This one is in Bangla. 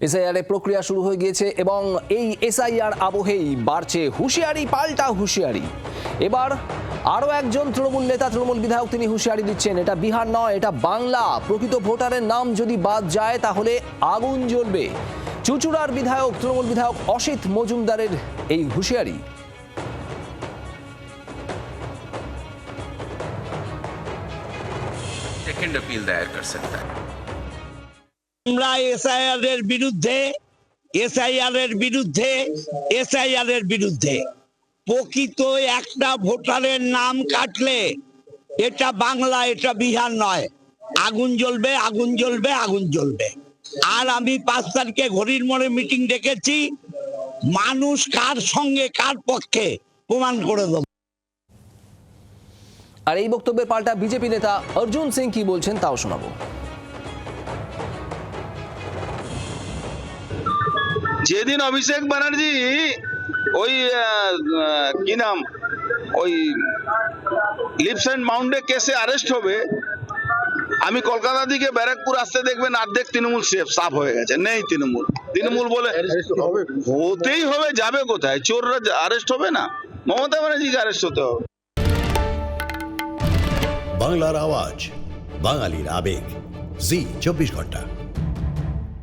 এসআইআর এর প্রক্রিয়া শুরু হয়ে গিয়েছে এবং এই এসআইআর আবহেই বাড়ছে হুঁশিয়ারি পাল্টা হুঁশিয়ারি এবার আরও একজন তৃণমূল নেতা তৃণমূল বিধায়ক তিনি হুঁশিয়ারি দিচ্ছেন এটা বিহার নয় এটা বাংলা প্রকৃত ভোটারের নাম যদি বাদ যায় তাহলে আগুন জ্বলবে চুচুড়ার বিধায়ক তৃণমূল বিধায়ক অসিত মজুমদারের এই হুঁশিয়ারি सेकंड अपील दायर कर सकता है আমরা এসআইআর এর বিরুদ্ধে এসআইআর এর বিরুদ্ধে এসআইআর এর বিরুদ্ধে প্রকৃত একটা ভোটারের নাম কাটলে এটা বাংলা, এটা বিহার নয়। আগুন জ্বলবে আগুন জ্বলবে আগুন জ্বলবে। আর আমি পাঁচ তারিখে ঘড়ির মোড়ে মিটিং ডেকেছি। মানুষ কার সঙ্গে, কার পক্ষে, প্রমাণ করে দেবো। আর এই বক্তব্যের পাল্টা বিজেপি নেতা অর্জুন সিং কি বলছেন তাও শোনাবো। যেদিন অভিষেক ব্যানার্জি ওই কি নাম? ওই লিপস অ্যান্ড মাউন্টে কেসে অ্যারেস্ট হবে, আমি কলকাতা দিকে ব্যারাকপুর আসতে দেখবেন অর্ধেক তৃণমূল সেফ সাফ হয়ে গেছে। নেই তৃণমূল। তৃণমূল বলে হতেই হবে, যাবে কোথায়? চোররা অ্যারেস্ট হবে না? মমতা ব্যানার্জিকে অ্যারেস্ট হতে হবে। বাংলার আওয়াজ, বাঙালির আবেগ। জি, চব্বিশ ঘণ্টা।